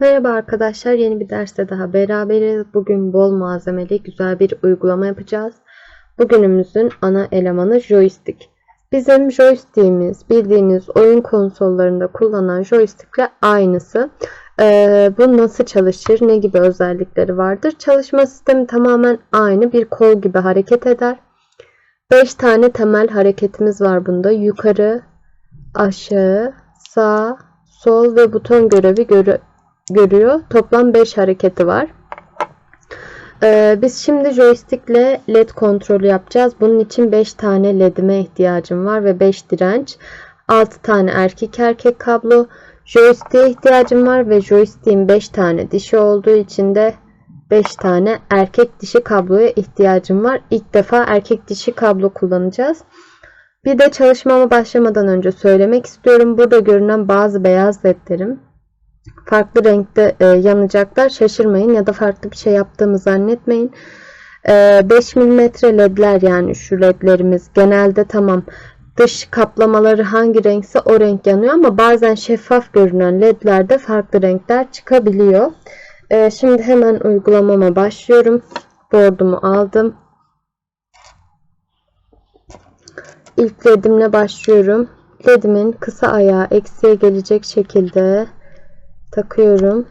Merhaba arkadaşlar, yeni bir derste daha beraberiz. Bugün bol malzemeli güzel bir uygulama yapacağız. Bugünümüzün ana elemanı joystick. Bizim joystick'imiz bildiğimiz oyun konsollarında kullanılan joystick'le aynısı. Ee, bu nasıl çalışır, ne gibi özellikleri vardır? Çalışma sistemi tamamen aynı bir kol gibi hareket eder. 5 tane temel hareketimiz var bunda. Yukarı, aşağı, sağ, sol ve buton görevi görü görüyor. Toplam 5 hareketi var. Ee, biz şimdi joystick ile led kontrolü yapacağız. Bunun için 5 tane ledime ihtiyacım var ve 5 direnç. 6 tane erkek erkek kablo. Joystick'e ihtiyacım var ve joystick'in 5 tane dişi olduğu için de 5 tane erkek dişi kabloya ihtiyacım var. İlk defa erkek dişi kablo kullanacağız. Bir de çalışmama başlamadan önce söylemek istiyorum. Burada görünen bazı beyaz ledlerim farklı renkte e, yanacaklar. Şaşırmayın ya da farklı bir şey yaptığımı zannetmeyin. E, 5 mm ledler yani şu ledlerimiz genelde tamam dış kaplamaları hangi renkse o renk yanıyor ama bazen şeffaf görünen ledlerde farklı renkler çıkabiliyor. E, şimdi hemen uygulamama başlıyorum. Bordumu aldım. İlk ledimle başlıyorum. Ledimin kısa ayağı eksiye gelecek şekilde takıyorum.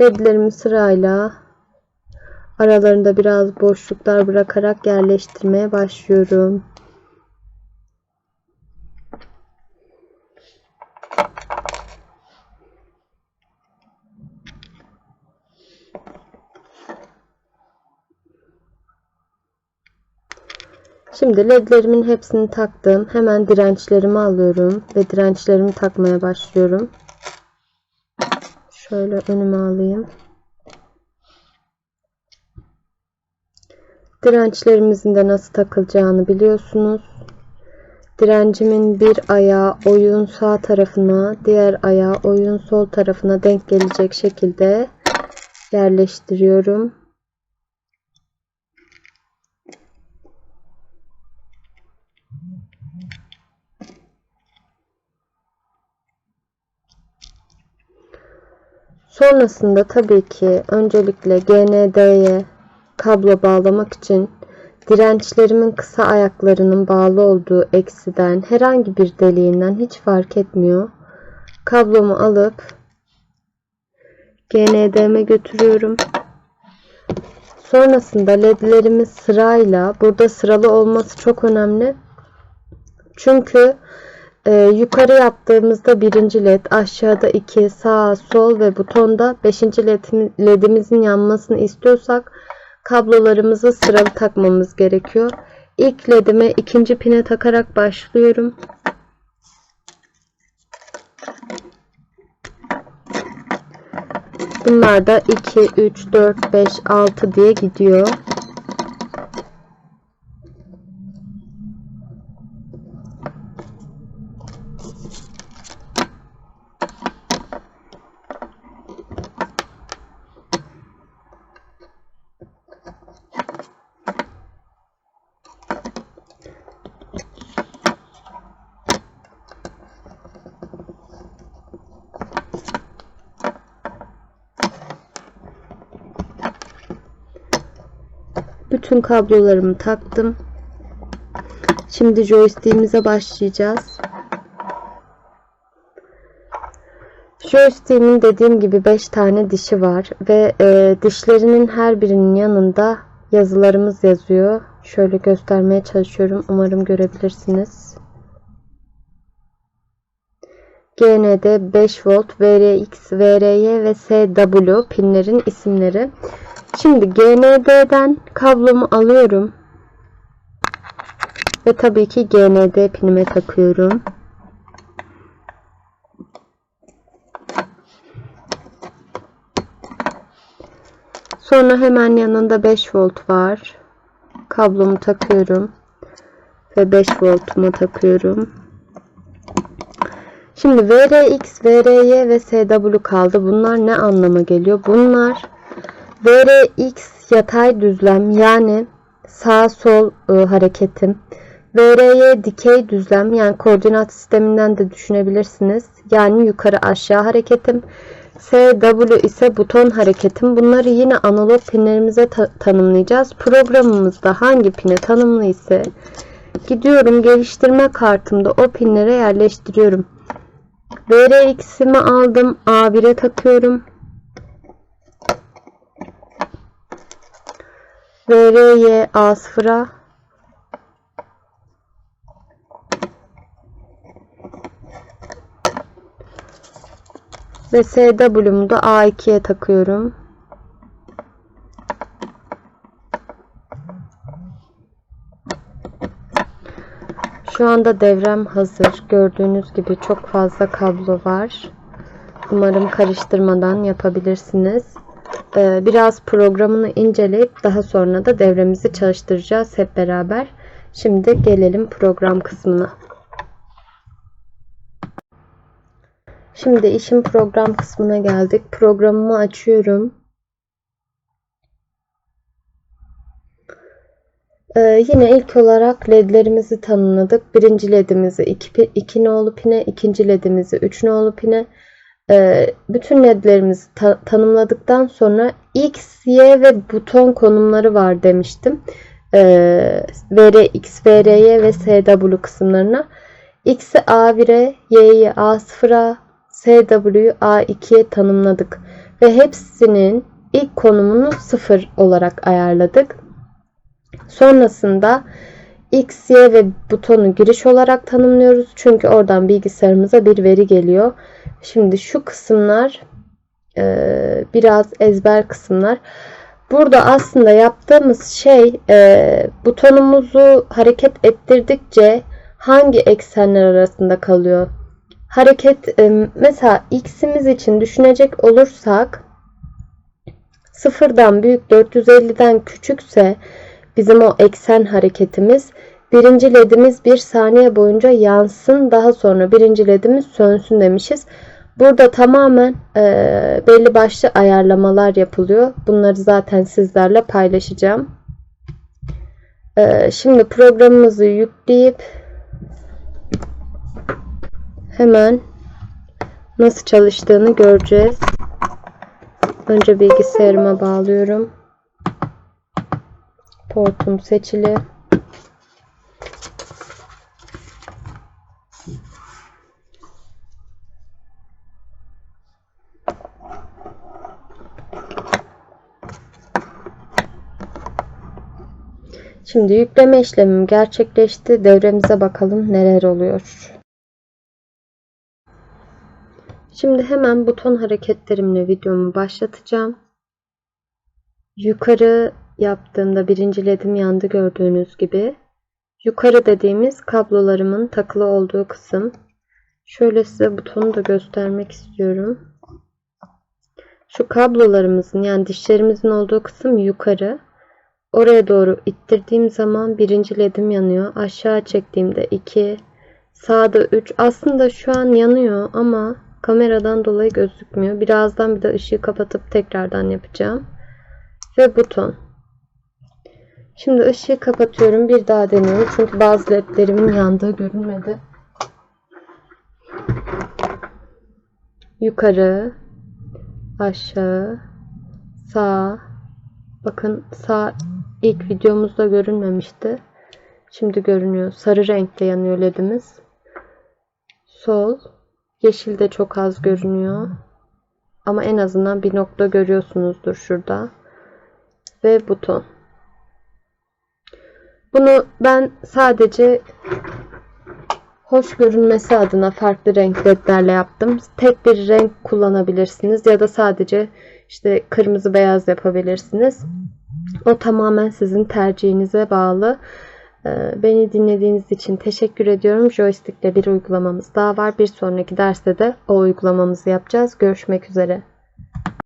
Ledlerimi sırayla aralarında biraz boşluklar bırakarak yerleştirmeye başlıyorum. Şimdi ledlerimin hepsini taktım. Hemen dirençlerimi alıyorum ve dirençlerimi takmaya başlıyorum. Şöyle önüme alayım. Dirençlerimizin de nasıl takılacağını biliyorsunuz. Direncimin bir ayağı oyun sağ tarafına, diğer ayağı oyun sol tarafına denk gelecek şekilde yerleştiriyorum. Sonrasında tabii ki öncelikle GND'ye kablo bağlamak için dirençlerimin kısa ayaklarının bağlı olduğu eksiden herhangi bir deliğinden hiç fark etmiyor. Kablomu alıp GND'me götürüyorum. Sonrasında ledlerimiz sırayla burada sıralı olması çok önemli. Çünkü ee, yukarı yaptığımızda birinci led, aşağıda iki, sağ, sol ve butonda beşinci ledimizin yanmasını istiyorsak kablolarımızı sıralı takmamız gerekiyor. İlk ledime ikinci pine takarak başlıyorum. Bunlar da 2, 3, 4, 5, 6 diye gidiyor. Bütün kablolarımı taktım. Şimdi joystick'imize başlayacağız. Joystick'imin dediğim gibi 5 tane dişi var ve e, dişlerinin her birinin yanında yazılarımız yazıyor. Şöyle göstermeye çalışıyorum. Umarım görebilirsiniz. GND 5 volt, VRX, VRY ve SW pinlerin isimleri. Şimdi GND'den kablomu alıyorum. Ve tabii ki GND pinime takıyorum. Sonra hemen yanında 5 volt var. Kablomu takıyorum. Ve 5 voltumu takıyorum. Şimdi VRX, VRY ve SW kaldı. Bunlar ne anlama geliyor? Bunlar VRX yatay düzlem yani sağ sol e, hareketim. VRY dikey düzlem yani koordinat sisteminden de düşünebilirsiniz. Yani yukarı aşağı hareketim. SW ise buton hareketim. Bunları yine analog pinlerimize ta tanımlayacağız. Programımızda hangi pine tanımlı ise gidiyorum geliştirme kartımda o pinlere yerleştiriyorum. VRX'imi aldım. A1'e takıyorum. VRY A0'a ve SW'mu da A2'ye takıyorum. Şu anda devrem hazır. Gördüğünüz gibi çok fazla kablo var. Umarım karıştırmadan yapabilirsiniz. Ee, biraz programını inceleyip daha sonra da devremizi çalıştıracağız hep beraber. Şimdi gelelim program kısmına. Şimdi işin program kısmına geldik. Programımı açıyorum. Ee, yine ilk olarak ledlerimizi tanımladık. Birinci ledimizi 2, 2 nolu pine, ikinci ledimizi 3 nolu pine. Ee, bütün ledlerimizi ta tanımladıktan sonra X, Y ve buton konumları var demiştim. Ee, VRX, VRY ve SW kısımlarına. X'i A1'e, Y'yi A0'a, SW'yu A2'ye tanımladık. Ve hepsinin ilk konumunu 0 olarak ayarladık. Sonrasında X, Y ve butonu giriş olarak tanımlıyoruz. Çünkü oradan bilgisayarımıza bir veri geliyor. Şimdi şu kısımlar e, biraz ezber kısımlar. Burada aslında yaptığımız şey e, butonumuzu hareket ettirdikçe hangi eksenler arasında kalıyor? Hareket e, mesela x'imiz için düşünecek olursak sıfırdan büyük 450'den küçükse bizim o eksen hareketimiz birinci ledimiz bir saniye boyunca yansın daha sonra birinci ledimiz sönsün demişiz. Burada tamamen e, belli başlı ayarlamalar yapılıyor. Bunları zaten sizlerle paylaşacağım. E, şimdi programımızı yükleyip hemen nasıl çalıştığını göreceğiz. Önce bilgisayarıma bağlıyorum. Portum seçili. Şimdi yükleme işlemim gerçekleşti. Devremize bakalım neler oluyor. Şimdi hemen buton hareketlerimle videomu başlatacağım. Yukarı yaptığımda birinci ledim yandı gördüğünüz gibi. Yukarı dediğimiz kablolarımın takılı olduğu kısım. Şöyle size butonu da göstermek istiyorum. Şu kablolarımızın yani dişlerimizin olduğu kısım yukarı. Oraya doğru ittirdiğim zaman birinci ledim yanıyor. Aşağı çektiğimde 2, sağda 3. Aslında şu an yanıyor ama kameradan dolayı gözükmüyor. Birazdan bir de ışığı kapatıp tekrardan yapacağım. Ve buton. Şimdi ışığı kapatıyorum. Bir daha deniyorum. Çünkü bazı ledlerimin yandığı görünmedi. Yukarı, aşağı, sağ. Bakın sağ ilk videomuzda görünmemişti. Şimdi görünüyor. Sarı renkte yanıyor ledimiz. Sol. Yeşil de çok az görünüyor. Ama en azından bir nokta görüyorsunuzdur şurada. Ve buton. Bunu ben sadece hoş görünmesi adına farklı renk ledlerle yaptım. Tek bir renk kullanabilirsiniz ya da sadece işte kırmızı beyaz yapabilirsiniz. O tamamen sizin tercihinize bağlı. Ee, beni dinlediğiniz için teşekkür ediyorum. Joystick'le bir uygulamamız daha var. Bir sonraki derste de o uygulamamızı yapacağız. Görüşmek üzere.